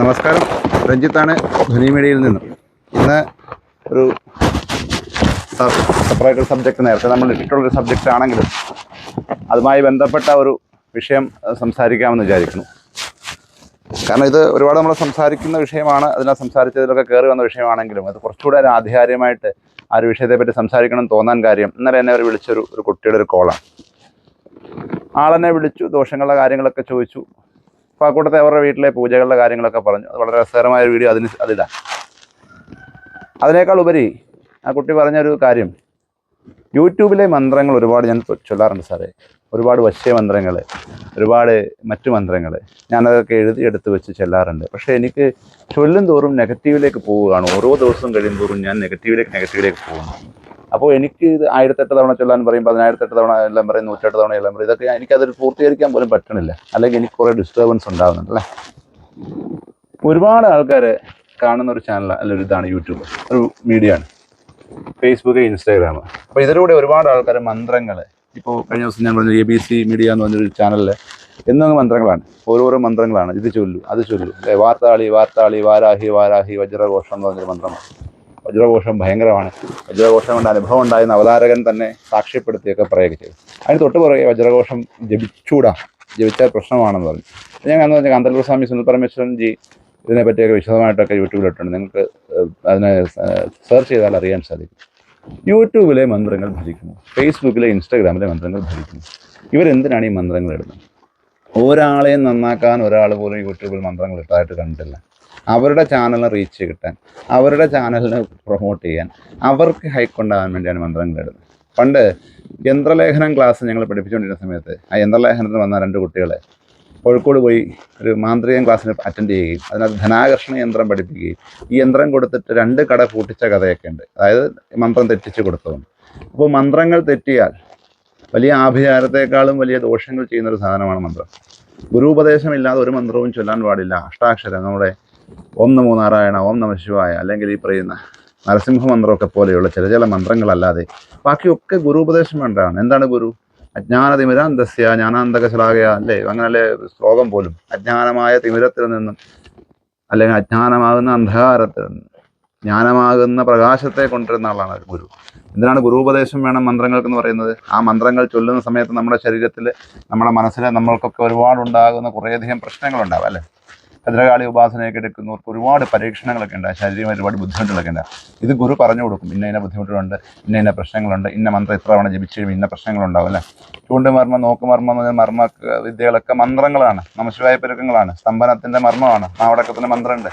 നമസ്കാരം. രഞ്ജിത്താണ് ധ്വനി മീഡിയയിൽ നിന്നും. ഇന്ന് ഒരു സെപ്പറേറ്റ് സബ്ജക്റ്റ് നേരത്തെ നമ്മൾ ഇട്ടിട്ടുള്ളൊരു സബ്ജക്റ്റ് ആണെങ്കിലും അതുമായി ബന്ധപ്പെട്ട ഒരു വിഷയം സംസാരിക്കാമെന്ന് വിചാരിക്കുന്നു. കാരണം ഇത് ഒരുപാട് നമ്മൾ സംസാരിക്കുന്ന വിഷയമാണ്. അതിനെ സംസാരിച്ചതിലൊക്കെ കയറി വന്ന വിഷയമാണെങ്കിലും അത് കുറച്ചുകൂടെ ഒരു ആധികാരികമായിട്ട് ആ ഒരു വിഷയത്തെപ്പറ്റി സംസാരിക്കണം തോന്നാൻ കാര്യം ഇന്നലെ എന്നെ അവർ വിളിച്ചൊരു ഒരു കുട്ടിയുടെ ഒരു കോളാണ് ആളെന്നെ വിളിച്ചു ദോഷങ്ങളുടെ കാര്യങ്ങളൊക്കെ ചോദിച്ചു. അപ്പോൾ ആ കൂട്ടത്തെ അവരുടെ വീട്ടിലെ പൂജകളുടെ കാര്യങ്ങളൊക്കെ പറഞ്ഞു. അത് വളരെ രസകരമായ ഒരു വീഡിയോ. അതിന് അതിടാം അതിനേക്കാൾ ഉപരി ആ കുട്ടി പറഞ്ഞൊരു കാര്യം. യൂട്യൂബിലെ മന്ത്രങ്ങൾ ഒരുപാട് ഞാൻ ചൊല്ലാറുണ്ട് സാറേ. ഒരുപാട് വശ്യ മന്ത്രങ്ങൾ ഒരുപാട് മറ്റു മന്ത്രങ്ങൾ. ഞാനതൊക്കെ എഴുതി എടുത്ത് വെച്ച് ചെല്ലാറുണ്ട്. പക്ഷേ എനിക്ക് ചൊല്ലും തോറും നെഗറ്റീവിലേക്ക് പോവുകയാണ്. ഓരോ ദിവസവും കഴിയും തോറും ഞാൻ നെഗറ്റീവിലേക്ക് നെഗറ്റീവിലേക്ക് പോകുന്നു. അപ്പോൾ എനിക്ക് ഇത് ആയിരത്തെട്ട് തവണ ചൊല്ലാൻ പറയും പതിനായിരത്തെട്ട് തവണ എല്ലാം പറയും നൂറ്റെട്ട് തവണ എല്ലാം പറയും. ഇതൊക്കെ എനിക്കതൊരു പൂർത്തീകരിക്കാൻ പോലും പറ്റണില്ല. അല്ലെങ്കിൽ എനിക്ക് കുറേ ഡിസ്റ്റർബൻസ് ഉണ്ടാകുന്നുണ്ട് അല്ലേ? ഒരുപാട് ആൾക്കാർ കാണുന്ന ഒരു ചാനൽ അല്ല ഒരു ഇതാണ് യൂട്യൂബ്. ഒരു മീഡിയ ആണ് ഫേസ്ബുക്ക് ഇൻസ്റ്റാഗ്രാം അപ്പോൾ ഇതിലൂടെ ഒരുപാട് ആൾക്കാർ മന്ത്രങ്ങൾ ഇപ്പോൾ കഴിഞ്ഞ ദിവസം ഞാൻ പറഞ്ഞു എ ബി സി മീഡിയ എന്ന് പറഞ്ഞൊരു ചാനലിൽ എന്നൊക്കെ മന്ത്രങ്ങളാണ്. ഓരോരോ മന്ത്രങ്ങളാണ്. ഇത് ചൊല്ലു അത് ചൊല്ലു. വാർത്താളി വാർത്താളി വാരാഹി വാരാഹി വജ്രഘോഷം എന്ന് പറഞ്ഞൊരു മന്ത്രമാണ്. വജ്രഘോഷം ഭയങ്കരമാണ്. വജ്രഘോഷം കൊണ്ട് അനുഭവം ഉണ്ടായിരുന്ന അവതാരകൻ തന്നെ സാക്ഷ്യപ്പെടുത്തിയൊക്കെ പറയുകയൊക്കെ ചെയ്തു. അതിന് തൊട്ട് പുറകെ വജ്രഘോഷം ജപിച്ചൂടാ. ജപിച്ചാൽ പ്രശ്നമാണെന്ന് പറഞ്ഞു. ഞാൻ അന്ന് പറഞ്ഞ കാന്തല്ലൂർ സ്വാമി സുനിൽ പരമേശ്വരൻ ജി ഇതിനെ പറ്റിയൊക്കെ വിശദമായിട്ടൊക്കെ യൂട്യൂബിലിട്ടുണ്ട് നിങ്ങൾക്ക് അതിനെ സെർച്ച് ചെയ്താൽ അറിയാൻ സാധിക്കും. യൂട്യൂബിലെ മന്ത്രങ്ങൾ ഭരിക്കുന്നു ഫേസ്ബുക്കിലെ ഇൻസ്റ്റാഗ്രാമിലെ മന്ത്രങ്ങൾ ഭരിക്കുന്നു ഇവരെന്തിനാണ് ഈ മന്ത്രങ്ങൾ ഇടുന്നത്? ഒരാളെയും നന്നാക്കാൻ ഒരാൾ പോലും യൂട്യൂബിൽ മന്ത്രങ്ങൾ ഇട്ടതായിട്ട് കണ്ടിട്ടില്ല. അവരുടെ ചാനലിന് റീച്ച് കിട്ടാൻ അവരുടെ ചാനലിന് പ്രൊമോട്ട് ചെയ്യാൻ അവർക്ക് ഹൈക്കൊണ്ടാകാൻ വേണ്ടിയാണ് മന്ത്രങ്ങൾ ഇടുന്നത്. പണ്ട് യന്ത്രലേഖനം ക്ലാസ് ഞങ്ങൾ പഠിപ്പിച്ചുകൊണ്ടിരുന്ന സമയത്ത് ആ യന്ത്രലേഖനത്തിന് വന്ന രണ്ട് കുട്ടികളെ കോഴിക്കോട് പോയി ഒരു മാന്ത്രികം ക്ലാസ്സിന് അറ്റൻഡ് ചെയ്യുകയും അതിനകത്ത് ധനാകർഷണ യന്ത്രം പഠിപ്പിക്കുകയും ഈ യന്ത്രം കൊടുത്തിട്ട് രണ്ട് കട പൂട്ടിച്ച കഥയൊക്കെ ഉണ്ട്. അതായത് മന്ത്രം തെറ്റിച്ച് കൊടുത്തതുകൊണ്ട് അപ്പോൾ മന്ത്രങ്ങൾ തെറ്റിയാൽ വലിയ ആഭിചാരത്തെക്കാളും വലിയ ദോഷങ്ങൾ ചെയ്യുന്ന ഒരു സാധനമാണ് മന്ത്രം. ഗുരുപദേശമില്ലാതെ ഒരു മന്ത്രവും ചൊല്ലാൻ പാടില്ല. അഷ്ടാക്ഷരം നമ്മുടെ ഓം നമോ നാരായണ ഓം നമ ശിവായ അല്ലെങ്കിൽ ഈ പറയുന്ന നരസിംഹ മന്ത്രമൊക്കെ പോലെയുള്ള ചില ചില മന്ത്രങ്ങളല്ലാതെ ബാക്കിയൊക്കെ ഗുരു ഉപദേശം വേണ്ടതാണ്. എന്താണ് ഗുരു? അജ്ഞാന തിമിരാന്തസ്യ ജ്ഞാനാന്തക ശ്ലാഘയ അല്ലേ? അങ്ങനല്ലേ ശ്ലോകം പോലും. അജ്ഞാനമായ തിമിരത്തിൽ നിന്നും അല്ലെങ്കിൽ അജ്ഞാനമാകുന്ന അന്ധകാരത്തിൽ നിന്നും ജ്ഞാനമാകുന്ന പ്രകാശത്തെ കൊണ്ടുവരുന്ന ആളാണ് ഗുരു. എന്തിനാണ് ഗുരുപദേശം വേണം മന്ത്രങ്ങൾക്ക് എന്ന് പറയുന്നത്? ആ മന്ത്രങ്ങൾ ചൊല്ലുന്ന സമയത്ത് നമ്മുടെ ശരീരത്തിൽ നമ്മുടെ മനസ്സിൽ നമ്മൾക്കൊക്കെ ഒരുപാടുണ്ടാകുന്ന കുറേയധികം പ്രശ്നങ്ങളുണ്ടാവും അല്ലേ? ഭദ്രകാളി ഉപാസനയൊക്കെ എടുക്കുന്നവർക്ക് ഒരുപാട് പരീക്ഷണങ്ങളൊക്കെ ഉണ്ട്. ശാരീരികമായി ഒരുപാട് ബുദ്ധിമുട്ടുകളൊക്കെ ഉണ്ട്. ഇത് ഗുരു പറഞ്ഞു കൊടുക്കും. ഇന്ന ഇന്ന ബുദ്ധിമുട്ടുകളുണ്ട് ഇന്ന ഇന്ന പ്രശ്നങ്ങളുണ്ട് ഇന്ന മന്ത്രം ഇത്ര തവണ ജപിച്ചു കഴിയുമ്പോൾ ഇന്ന പ്രശ്നങ്ങളുണ്ടാവും അല്ലേ? ചൂണ്ടുമർമ്മം നോക്കുമർമ്മം എന്ന് പറഞ്ഞാൽ മർമ്മ വിദ്യകളൊക്കെ മന്ത്രങ്ങളാണ്. നമശിവായ പെരുക്കങ്ങളാണ്. സ്തംഭനത്തിന്റെ മർമ്മമാണ്. നാവടക്കത്തിന്റെ മന്ത്രമുണ്ട്.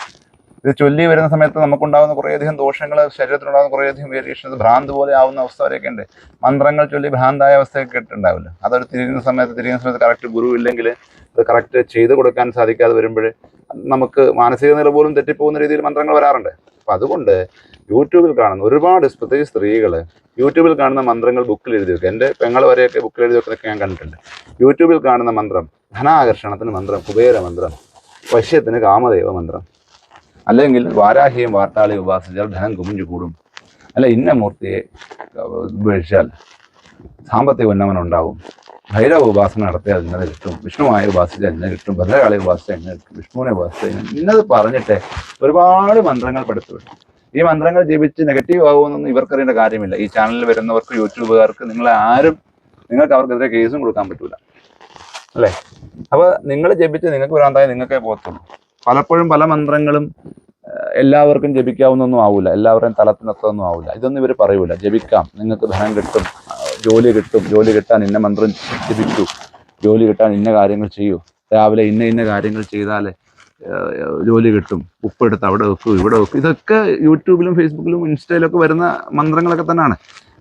ഇത് ചൊല്ലി വരുന്ന സമയത്ത് നമുക്കുണ്ടാകുന്ന കുറേയധികം ദോഷങ്ങൾ ശരീരത്തിനുണ്ടാകുന്ന കുറേയധികം വേരിയേഷൻസ് ഭ്രാന്ത് പോലെ ആവുന്ന അവസ്ഥ വരെയൊക്കെ ഉണ്ട്. മന്ത്രങ്ങൾ ചൊല്ലി ഭ്രാന്തായ അവസ്ഥയൊക്കെ ഉണ്ടാവില്ല അതൊരു തിരിയുന്ന സമയത്ത് തിരിയുന്ന സമയത്ത് കറക്റ്റ് ഗുരു ഇല്ലെങ്കിൽ അത് കറക്റ്റ് ചെയ്ത് കൊടുക്കാൻ സാധിക്കാതെ വരുമ്പോൾ നമുക്ക് മാനസിക നില പോലും തെറ്റിപ്പോകുന്ന രീതിയിൽ മന്ത്രങ്ങൾ വരാറുണ്ട്. അപ്പം അതുകൊണ്ട് യൂട്യൂബിൽ കാണുന്ന ഒരുപാട് പ്രത്യേകിച്ച് സ്ത്രീകൾ യൂട്യൂബിൽ കാണുന്ന മന്ത്രങ്ങൾ ബുക്കിൽ എഴുതി വെക്കുക എന്റെ പെങ്ങൾ വരെയൊക്കെ ബുക്കിൽ എഴുതി വെക്കുന്നതൊക്കെ ഞാൻ കണ്ടിട്ടുണ്ട്. യൂട്യൂബിൽ കാണുന്ന മന്ത്രം ധനാകർഷണത്തിന് മന്ത്രം കുബേര മന്ത്രം വശ്യത്തിന് കാമദേവ മന്ത്രം അല്ലെങ്കിൽ വാരാഹിയും വാർത്താളിയും ഉപാസിച്ചാൽ ധനം കുമിഞ്ഞു കൂടും. അല്ല ഇന്ന മൂർത്തിയെ ഉപേക്ഷിച്ചാൽ സാമ്പത്തിക ഉന്നമനം ഉണ്ടാവും. ഭൈരവ ഉപാസന നടത്തിയാൽ ഇന്നത് കിട്ടും. വിഷ്ണുവായ ഉപാസിച്ചാൽ ഇന്നത് കിട്ടും. ഭദ്രകാളി ഉപാസിച്ചാൽ ഇന്നത് കിട്ടും. വിഷ്ണുവിനെ ഉപാസിച്ചാൽ ഇന്നത് പറഞ്ഞിട്ട് ഒരുപാട് മന്ത്രങ്ങൾ പഠിച്ചു വിട്ടു. ഈ മന്ത്രങ്ങൾ ജപിച്ച് നെഗറ്റീവ് ആകുമെന്നൊന്നും ഇവർക്കറിയേണ്ട കാര്യമില്ല. ഈ ചാനലിൽ വരുന്നവർക്ക് യൂട്യൂബുകാർക്ക് നിങ്ങളെ ആരും നിങ്ങൾക്ക് അവർക്കെതിരെ കേസും കൊടുക്കാൻ പറ്റൂല. അല്ലേ? അപ്പോൾ നിങ്ങൾ ജപിച്ച് നിങ്ങൾക്ക് ഭ്രാന്തായി നിങ്ങൾക്കേ പോകത്തുള്ളൂ. പലപ്പോഴും പല മന്ത്രങ്ങളും എല്ലാവർക്കും ജപിക്കാവുന്നൊന്നും ആവില്ല എല്ലാവരുടെയും തലത്തിനൊത്തൊന്നും ആവില്ല ഇതൊന്നും ഇവർ പറയൂല. ജപിക്കാം. നിങ്ങൾക്ക് ധനം കിട്ടും. ജോലി കിട്ടും. ജോലി കിട്ടാൻ ഇന്ന മന്ത്രം ജപിക്കൂ. ജോലി കിട്ടാൻ ഇന്ന കാര്യങ്ങൾ ചെയ്യൂ. രാവിലെ ഇന്ന ഇന്ന കാര്യങ്ങൾ ചെയ്താൽ ജോലി കിട്ടും. ഉപ്പെടുത്ത് അവിടെ വെക്കൂ ഇവിടെ വെക്കൂ. ഇതൊക്കെ യൂട്യൂബിലും ഫേസ്ബുക്കിലും ഇൻസ്റ്റയിലൊക്കെ വരുന്ന മന്ത്രങ്ങളൊക്കെ തന്നെയാണ്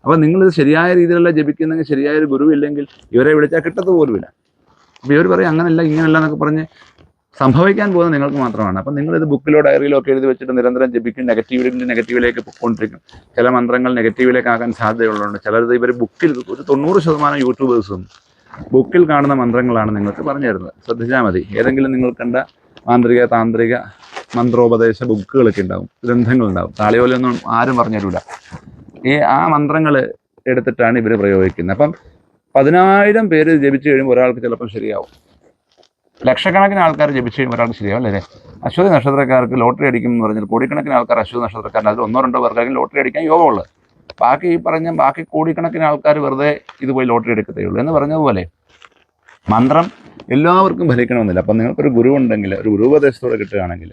അപ്പോൾ നിങ്ങളിത് ശരിയായ രീതിയിലുള്ള ജപിക്കുന്നെങ്കിൽ ശരിയായ ഒരു ഗുരു ഇല്ലെങ്കിൽ ഇവരെ വിളിച്ചാൽ കിട്ടത്ത് പോലുമില്ല. അപ്പോൾ ഇവർ പറയും അങ്ങനല്ല ഇങ്ങനല്ല എന്നൊക്കെ പറഞ്ഞ് സംഭവിക്കാൻ പോകുന്നത് നിങ്ങൾക്ക് മാത്രമാണ്. അപ്പം നിങ്ങളിത് ബുക്കിലോ ഡയറിയിലോ ഒക്കെ എഴുതി വെച്ചിട്ട് നിരന്തരം ജപിക്കും നെഗറ്റീവിലേക്ക് നെഗറ്റീവിലേക്ക് പോയിക്കൊണ്ടിരിക്കും ചില മന്ത്രങ്ങൾ നെഗറ്റീവിലേക്ക് ആകാൻ സാധ്യതയുള്ളതുകൊണ്ട് ചിലത് ഇവർ ബുക്കിൽ ഒരു തൊണ്ണൂറ് ശതമാനം യൂട്യൂബേഴ്സും ബുക്കിൽ കാണുന്ന മന്ത്രങ്ങളാണ് നിങ്ങൾക്ക് പറഞ്ഞു തരുന്നത്. ശ്രദ്ധിച്ചാൽ മതി. ഏതെങ്കിലും നിങ്ങൾ കണ്ട മാന്ത്രിക താന്ത്രിക മന്ത്രോപദേശ ബുക്കുകളൊക്കെ ഉണ്ടാവും ഗ്രന്ഥങ്ങളുണ്ടാവും താളിയോലൊന്നും ആരും പറഞ്ഞു തരൂല. ഈ ആ മന്ത്രങ്ങൾ എടുത്തിട്ടാണ് ഇവർ പ്രയോഗിക്കുന്നത്. അപ്പം പതിനായിരം പേര് ജപിച്ചു കഴിയുമ്പോൾ ഒരാൾക്ക് ചിലപ്പോൾ ശരിയാവും. ലക്ഷക്കണക്കിന് ആൾക്കാർ ജപിച്ച് കഴിയുമ്പോൾ ഒരാൾക്ക് ശരിയാവും അല്ലേ? അശ്വതി നക്ഷത്രക്കാർക്ക് ലോട്ടറി അടിക്കും എന്ന് പറഞ്ഞാൽ കോടിക്കണക്കിന് ആൾക്കാർ അശ്വതി നക്ഷത്രക്കാരൻ അതിൽ ഒന്നോ രണ്ടോ പേർക്കായിരിക്കും ലോട്ടറി അടിക്കാൻ യോഗമുള്ളത് ബാക്കി ഈ പറഞ്ഞ ബാക്കി കോടിക്കണക്കിന് ആൾക്കാർ വെറുതെ ഇത് പോയി ലോട്ടറി എടുക്കത്തേ ഉള്ളൂ. എന്ന് പറഞ്ഞതുപോലെ മന്ത്രം എല്ലാവർക്കും ഫലിക്കണമെന്നില്ല. അപ്പം നിങ്ങൾക്കൊരു ഗുരു ഉണ്ടെങ്കിൽ ഒരു ഗുരുപദേശത്തോടെ കിട്ടുകയാണെങ്കിൽ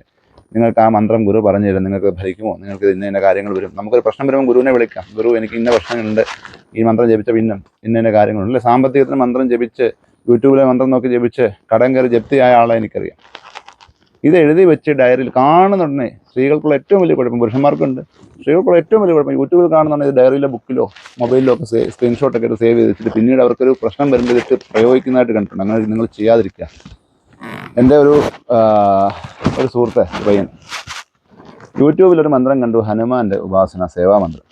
നിങ്ങൾക്ക് ആ മന്ത്രം ഗുരു പറഞ്ഞു തരും. നിങ്ങൾക്ക് ഫലിക്കുമോ? നിങ്ങൾക്ക് ഇന്ന ഇന്ന കാര്യങ്ങൾ വരും. നമുക്കൊരു പ്രശ്നം വരുമ്പോൾ ഗുരുവിനെ വിളിക്കാം. ഗുരു എനിക്ക് ഇന്ന പ്രശ്നങ്ങളുണ്ട്. ഈ മന്ത്രം ജപിച്ച പിന്നെ ഇന്ന ഇന്ന കാര്യങ്ങളുണ്ട്. അല്ലെ? സാമ്പത്തികത്തിന് മന്ത്രം ജപിച്ച് യൂട്യൂബിലെ മന്ത്രം നോക്കി ജപിച്ച് കടം കയറി ജപ്തിയായ ആളെ എനിക്കറിയാം. ഇത് എഴുതി വെച്ച് ഡയറിയിൽ കാണുന്നുടനെ സ്ത്രീകൾക്കുള്ള ഏറ്റവും വലിയ കുഴപ്പം പുരുഷന്മാർക്കുണ്ട്. സ്ത്രീകൾക്കുള്ള ഏറ്റവും വലിയ കുഴപ്പം യൂട്യൂബിൽ കാണുന്നുണ്ടെങ്കിൽ ഇത് ഡയറിയിലെ ബുക്കിലോ മൊബൈലിലോ ഒക്കെ സ്ക്രീൻഷോട്ടൊക്കെ എടുത്ത് സേവ് ചെയ്ത് വെച്ചിട്ട് പിന്നീട് അവർക്കൊരു പ്രശ്നം വരുമ്പോൾ ഇതിട്ട് പ്രയോഗിക്കുന്നതായിട്ട് കണ്ടിട്ടുണ്ട്. അങ്ങനെ നിങ്ങൾ ചെയ്യാതിരിക്കുക. എന്റെ ഒരു ഒരു സുഹൃത്ത് പയ്യൻ. യൂട്യൂബിലൊരു മന്ത്രം കണ്ടു ഹനുമാന്റെ ഉപാസന സേവാമന്ത്രം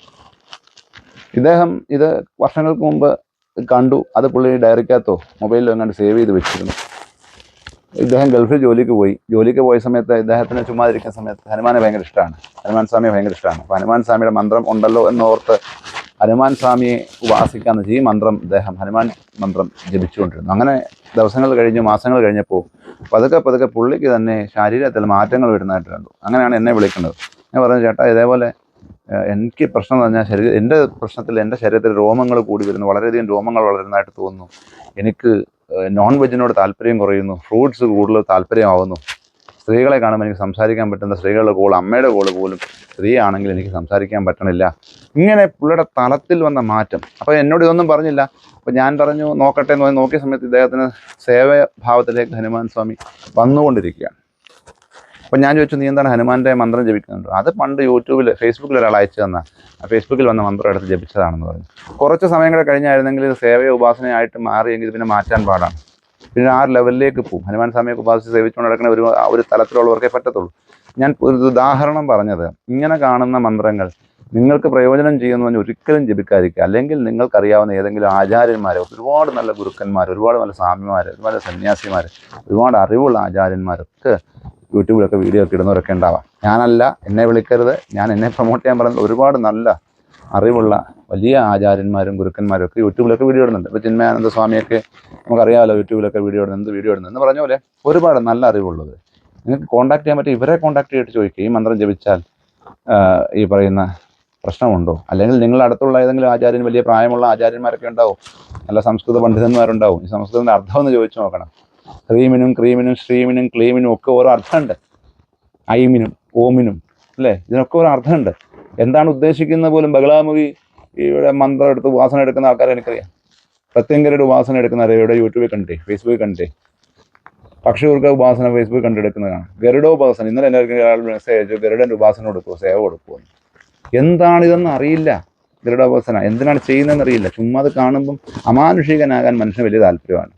ഇദ്ദേഹം ഇത് വർഷങ്ങൾക്ക് മുമ്പ് കണ്ടു. അത് പുള്ളി ഡയറിക്കകത്തോ മൊബൈലിൽ എങ്ങാണ്ട് സേവ് ചെയ്ത് വെച്ചിരുന്നു. ഇദ്ദേഹം ഗൾഫിൽ ജോലിക്ക് പോയി. ജോലിക്ക് പോയ സമയത്ത് ഇദ്ദേഹത്തിന് ചുമ്മാതിരിക്കുന്ന സമയത്ത് ഹനുമാനെ ഭയങ്കര ഇഷ്ടമാണ് ഹനുമാൻ സ്വാമിയെ ഭയങ്കര ഇഷ്ടമാണ് അപ്പോൾ ഹനുമാൻ സ്വാമിയുടെ മന്ത്രം ഉണ്ടല്ലോ എന്നോർത്ത് ഹനുമാൻ സ്വാമിയെ ഉപാസിക്കാമെന്ന് ഈ മന്ത്രം ഇദ്ദേഹം ഹനുമാൻ മന്ത്രം ജപിച്ചുകൊണ്ടിരുന്നു. അങ്ങനെ ദിവസങ്ങൾ കഴിഞ്ഞു മാസങ്ങൾ കഴിഞ്ഞപ്പോൾ പതുക്കെ പതുക്കെ പുള്ളിക്ക് തന്നെ ശരീരത്തിൽ മാറ്റങ്ങൾ വരുന്നതായിട്ട് കണ്ടു. അങ്ങനെയാണ് എന്നെ വിളിക്കുന്നത്. ഞാൻ പറഞ്ഞു ചേട്ടാ ഇതേപോലെ എനിക്ക് പ്രശ്നം എന്ന് പറഞ്ഞാൽ ശരീരം എന്റെ പ്രശ്നത്തിൽ എന്റെ ശരീരത്തിൽ രോമങ്ങൾ കൂടി വരുന്നു. വളരെയധികം രോമങ്ങൾ വളരുന്നതായിട്ട് തോന്നുന്നു. എനിക്ക് നോൺ വെജിനോട് താല്പര്യം കുറയുന്നു. ഫ്രൂട്ട്സ് കൂടുതൽ താല്പര്യമാവുന്നു. സ്ത്രീകളെ കാണുമ്പോൾ എനിക്ക് സംസാരിക്കാൻ പറ്റുന്ന സ്ത്രീകളുടെ കോൾ അമ്മയുടെ കോൾ പോലും സ്ത്രീ ആണെങ്കിൽ എനിക്ക് സംസാരിക്കാൻ പറ്റണില്ല. ഇങ്ങനെ പുള്ളിയുടെ തലത്തിൽ വന്ന മാറ്റം. അപ്പോൾ എന്നോട് ഇതൊന്നും പറഞ്ഞില്ല. അപ്പോൾ ഞാൻ പറഞ്ഞു നോക്കട്ടെ എന്ന് പറഞ്ഞ് നോക്കിയ സമയത്ത് ഇദ്ദേഹത്തിന് സേവഭാവത്തിലേക്ക് ഹനുമാൻ സ്വാമി വന്നുകൊണ്ടിരിക്കുകയാണ്. അപ്പോൾ ഞാൻ ചോദിച്ചു നീ എന്താണ് ഹനുമാന്റെ മന്ത്രം ജപിക്കുന്നുണ്ട്? അത് പണ്ട് യൂട്യൂബിൽ ഫേസ്ബുക്കിൽ ഒരാൾ അയച്ചു തന്ന ഫേസ്ബുക്കിൽ വന്ന മന്ത്രം എടുത്ത് ജപിച്ചതാണെന്ന് പറഞ്ഞു. കുറച്ച് സമയം കൂടെ കഴിഞ്ഞായിരുന്നെങ്കിൽ ഇത് സേവയ ഉപാസനയായിട്ട് മാറിയെങ്കിൽ ഇത് പിന്നെ മാറ്റാൻ പാടാണ്. പിന്നെ ആ ലെവലിലേക്ക് പോകും ഹനുമാൻ സ്വാമിയൊക്കെ ഉപാസിച്ച് സേവിച്ചുകൊണ്ട് നടക്കുന്ന ഒരു ഒരു തലത്തിലുള്ളവർക്കേ പറ്റത്തുള്ളൂ. ഞാൻ ഒരു ഉദാഹരണം പറഞ്ഞത് ഇങ്ങനെ കാണുന്ന മന്ത്രങ്ങൾ നിങ്ങൾക്ക് പ്രയോജനം ചെയ്യുന്നു എന്ന് ഒരിക്കലും ജപിക്കാതിരിക്കുക. അല്ലെങ്കിൽ നിങ്ങൾക്കറിയാവുന്ന ഏതെങ്കിലും ആചാര്യന്മാർ ഒരുപാട് നല്ല ഗുരുക്കന്മാർ ഒരുപാട് നല്ല സ്വാമിമാർ ഒരുപാട് സന്യാസിമാർ ഒരുപാട് അറിവുള്ള ആചാര്യന്മാരൊക്കെ യൂട്യൂബിലൊക്കെ വീഡിയോ ഒക്കെ ഇടുന്നവരൊക്കെ ഉണ്ടാവാം. ഞാനല്ല എന്നെ വിളിക്കരുത്. ഞാൻ എന്നെ പ്രൊമോട്ട് ചെയ്യാൻ പറയുന്നത് ഒരുപാട് നല്ല അറിവുള്ള വലിയ ആചാര്യന്മാരും ഗുരുക്കന്മാരും ഒക്കെ യൂട്യൂബിലൊക്കെ വീഡിയോ ഇടുന്നുണ്ട്. ഇപ്പോൾ ചിന്മയാനന്ദ സ്വാമിയൊക്കെ നമുക്കറിയാമല്ലോ യൂട്യൂബിലൊക്കെ വീഡിയോ ഇടുന്നത് വീഡിയോ ഇടുന്നത്? എന്ന് പറഞ്ഞ പോലെ ഒരുപാട് നല്ല അറിവുള്ളത്. നിങ്ങൾക്ക് കോൺടാക്ട് ചെയ്യാൻ പറ്റും ഇവരെ കോൺടാക്ട് ചെയ്തിട്ട് ചോദിക്കുക. ഈ മന്ത്രം ജപിച്ചാൽ ഈ പറയുന്ന പ്രശ്നമുണ്ടോ? അല്ലെങ്കിൽ നിങ്ങളുടെ അടുത്തുള്ള ഏതെങ്കിലും ആചാര്യൻ വലിയ പ്രായമുള്ള ആചാര്യന്മാരൊക്കെ ഉണ്ടാവും. നല്ല സംസ്കൃത പണ്ഡിതന്മാരുണ്ടാവും. ഈ സംസ്കൃതത്തിന്റെ അർത്ഥം ഒന്ന് ചോദിച്ചു നോക്കണം. ക്രീമിനും ക്രീമിനും ശ്രീമിനും ക്ലീമിനും ഒക്കെ ഓരോ അർത്ഥമുണ്ട്. ഐമിനും ഓമിനും അല്ലേ? ഇതിനൊക്കെ ഒരു അർത്ഥമുണ്ട്. എന്താണ് ഉദ്ദേശിക്കുന്നത് പോലും ബഹളാമുഖി ഇവിടെ മന്ത്രം എടുത്ത് ഉപാസന എടുക്കുന്ന ആൾക്കാരെ എനിക്കറിയാം. പ്രത്യങ്കരുടെ ഉപാസന എടുക്കുന്ന അറിയാം ഇവിടെ യൂട്യൂബിൽ കണ്ടേ ഫേസ്ബുക്കിൽ കണ്ടേ. പക്ഷികൾക്ക് ഉപാസന ഫേസ്ബുക്കിൽ കണ്ടെടുക്കുന്നതാണ്. ഗരുഡോപാസന ഇന്നലെ എല്ലാവർക്കും ഒരാൾ മെസ്സേജ് അയച്ചു ഗരുഡന്റെ ഉപാസന കൊടുക്കുമോ സേവ കൊടുക്കുമോ എന്താണ് എന്താണിതെന്ന് അറിയില്ല ഗരുഡോപാസന എന്തിനാണ് ചെയ്യുന്നതെന്ന് അറിയില്ല. ചുമ്മാ അത് കാണുമ്പം അമാനുഷികനാകാൻ മനുഷ്യന് വലിയ താല്പര്യമാണ്.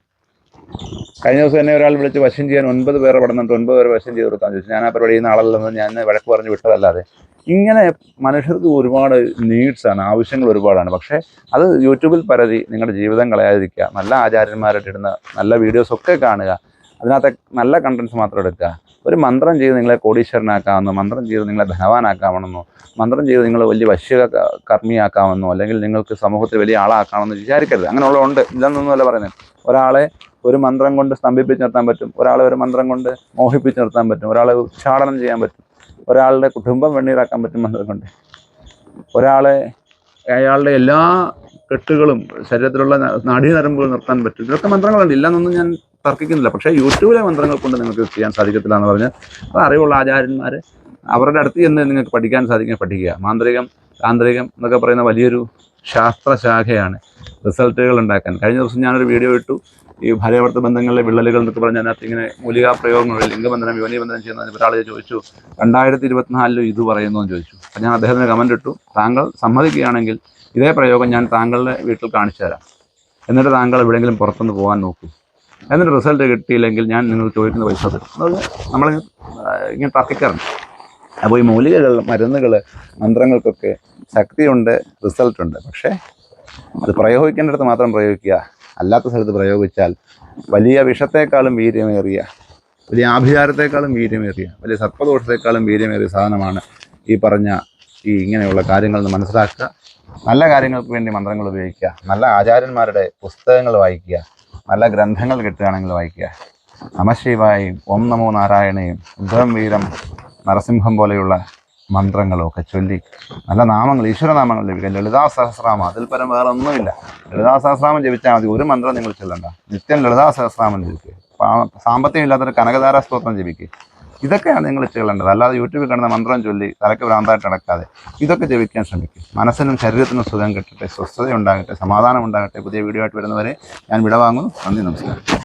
കഴിഞ്ഞ ദിവസം എന്നെ ഒരാൾ വിളിച്ച് വശം ചെയ്യാൻ ഒൻപത് പേരെ പടന്നിട്ട് ഒൻപത് പേരെ വശം ചെയ്ത് കൊടുക്കാൻ ചോദിച്ചു. ഞാൻ ആ പരിപാടി ചെയ്യുന്ന ആളല്ലെന്ന് ഞാൻ വഴക്ക് പറഞ്ഞ് വിട്ടതല്ലാതെ. ഇങ്ങനെ മനുഷ്യർക്ക് ഒരുപാട് നീഡ്സാണ് ആവശ്യങ്ങൾ ഒരുപാടാണ്. പക്ഷേ അത് യൂട്യൂബിൽ പരതി നിങ്ങളുടെ ജീവിതം കളയാതിരിക്കുക നല്ല ആചാര്യന്മാരായിട്ട് ഇടുന്ന നല്ല വീഡിയോസൊക്കെ കാണുക അതിനകത്തെ നല്ല കണ്ടൻസ് മാത്രം എടുക്കുക. ഒരു മന്ത്രം ചെയ്ത് നിങ്ങളെ കോടീശ്വരനാക്കാമെന്നോ മന്ത്രം ചെയ്ത് നിങ്ങളെ ധനവാനാക്കാമെന്നോ മന്ത്രം ചെയ്ത് നിങ്ങൾ വലിയ വശ്യ കർമ്മിയാക്കാമെന്നോ അല്ലെങ്കിൽ നിങ്ങൾക്ക് സമൂഹത്തിൽ വലിയ ആളാക്കാമെന്നോ വിചാരിക്കരുത്. അങ്ങനെയുള്ളതുണ്ട് ഇല്ലെന്നൊന്നുമല്ല പറയുന്നത്. ഒരാളെ ഒരു മന്ത്രം കൊണ്ട് സ്തംഭിപ്പിച്ച് നിർത്താൻ പറ്റും. ഒരാളെ ഒരു മന്ത്രം കൊണ്ട് മോഹിപ്പിച്ച് നിർത്താൻ പറ്റും. ഒരാളെ ഉച്ചാടനം ചെയ്യാൻ പറ്റും. ഒരാളുടെ കുടുംബം വെണ്ണീറാക്കാൻ പറ്റും മന്ത്രം കൊണ്ട്. ഒരാളെ അയാളുടെ എല്ലാ കെട്ടുകളും ശരീരത്തിലുള്ള നാഡീനരമ്പുകൾ നിർത്താൻ പറ്റും. ഇതൊക്കെ മന്ത്രങ്ങളുണ്ട്. ഇല്ലെന്നൊന്നും ഞാൻ തർക്കിക്കുന്നില്ല. പക്ഷേ യൂട്യൂബിലെ മന്ത്രങ്ങൾ കൊണ്ട് നിങ്ങൾക്ക് ചെയ്യാൻ സാധിക്കത്തില്ല എന്ന് പറഞ്ഞാൽ അത് അറിവുള്ള ആചാര്യന്മാർ അവരുടെ അടുത്ത് ചെന്ന് നിങ്ങൾക്ക് പഠിക്കാൻ സാധിക്കും പഠിക്കുക. മാന്ത്രികം താന്ത്രികം എന്നൊക്കെ പറയുന്ന വലിയൊരു ശാസ്ത്രശാഖയാണ്. റിസൾട്ടുകൾ ഉണ്ടാക്കാൻ. കഴിഞ്ഞ ദിവസം ഞാനൊരു വീഡിയോ ഇട്ടു. ഈ ഭാര്യാഭർത്ത ബന്ധങ്ങളിലെ വിള്ളലുകൾ എന്നൊക്കെ പറഞ്ഞ് അതിനകത്ത് ഇങ്ങനെ മൂലികാ പ്രയോഗങ്ങളിൽ ലിംഗബന്ധനം യോനിബന്ധനം ചെയ്യുന്നതിന് ഒരാൾ ചോദിച്ചു രണ്ടായിരത്തി ഇരുപത്തിനാലിലും ഇത് പറയുന്നു എന്ന് ചോദിച്ചു. അപ്പം ഞാൻ അദ്ദേഹത്തിന് കമന്റ് ഇട്ടു. താങ്കൾ സമ്മതിക്കുകയാണെങ്കിൽ ഇതേ പ്രയോഗം ഞാൻ താങ്കളുടെ വീട്ടിൽ കാണിച്ചു തരാം. എന്നിട്ട് താങ്കൾ എവിടെയെങ്കിലും പുറത്തുനിന്ന് പോകാൻ നോക്കൂ. എന്നിട്ട് റിസൾട്ട് കിട്ടിയില്ലെങ്കിൽ ഞാൻ നിങ്ങൾ ചോദിക്കുന്ന പൈസ തരും. നമ്മൾ ഇങ്ങനെ തർക്കിക്കാറുണ്ട്. അപ്പോൾ ഈ മൂലികകൾ മരുന്നുകൾ മന്ത്രങ്ങൾക്കൊക്കെ ശക്തിയുണ്ട് റിസൾട്ടുണ്ട് പക്ഷേ അത് പ്രയോഗിക്കേണ്ടിടത്ത് മാത്രം പ്രയോഗിക്കുക. അല്ലാത്ത സ്ഥലത്ത് പ്രയോഗിച്ചാൽ വലിയ വിഷത്തെക്കാളും വീര്യമേറിയ വലിയ ആഭിചാരത്തെക്കാളും വീര്യമേറിയ വലിയ സർപ്പദോഷത്തെക്കാളും വീര്യമേറിയ സാധനമാണ് ഈ പറഞ്ഞ ഈ ഇങ്ങനെയുള്ള കാര്യങ്ങൾ മനസ്സിലാക്കുക. നല്ല കാര്യങ്ങൾക്ക് വേണ്ടി മന്ത്രങ്ങൾ ഉപയോഗിക്കുക. നല്ല ആചാര്യന്മാരുടെ പുസ്തകങ്ങൾ വായിക്കുക. നല്ല ഗ്രന്ഥങ്ങൾ കിട്ടുകയാണെങ്കിൽ വായിക്കുക. നമശിവായും ഓം നമോ നാരായണയും. ഉദ്ധം വീരം നരസിംഹം പോലെയുള്ള മന്ത്രങ്ങളും ഒക്കെ ചൊല്ലി നല്ല നാമങ്ങൾ ഈശ്വരനാമങ്ങൾ ജപിക്കുക ലളിതാ സഹസ്രാമം അതിൽ പരം വേറെ ഒന്നുമില്ല. ലളിതാ സഹസ്രാമം ജപിച്ചാൽ മതി. ഒരു മന്ത്രം നിങ്ങൾ ചൊല്ലണ്ട. നിത്യം ലളിതാ സഹസ്രാമം ജപിക്കുക. സാമ്പത്തികം ഇല്ലാത്തൊരു കനകധാര സ്തോത്രം ജപിക്കുക. ഇതൊക്കെയാണ് നിങ്ങൾ ചെയ്യേണ്ടത്. അല്ലാതെ യൂട്യൂബിൽ കിടന്ന മന്ത്രം ചൊല്ലി തലക്ക് ഭ്രാന്തായിട്ട് നടക്കാതെ ഇതൊക്കെ ജപിക്കാൻ ശ്രമിക്കും മനസ്സിനും ശരീരത്തിനും സുഖം കിട്ടട്ടെ സ്വസ്ഥത ഉണ്ടാകട്ടെ സമാധാനം ഉണ്ടാകട്ടെ. പുതിയ വീഡിയോ ആയിട്ട് വരുന്നവരെ ഞാൻ വിടവാങ്ങുന്നു. നന്ദി നമസ്കാരം.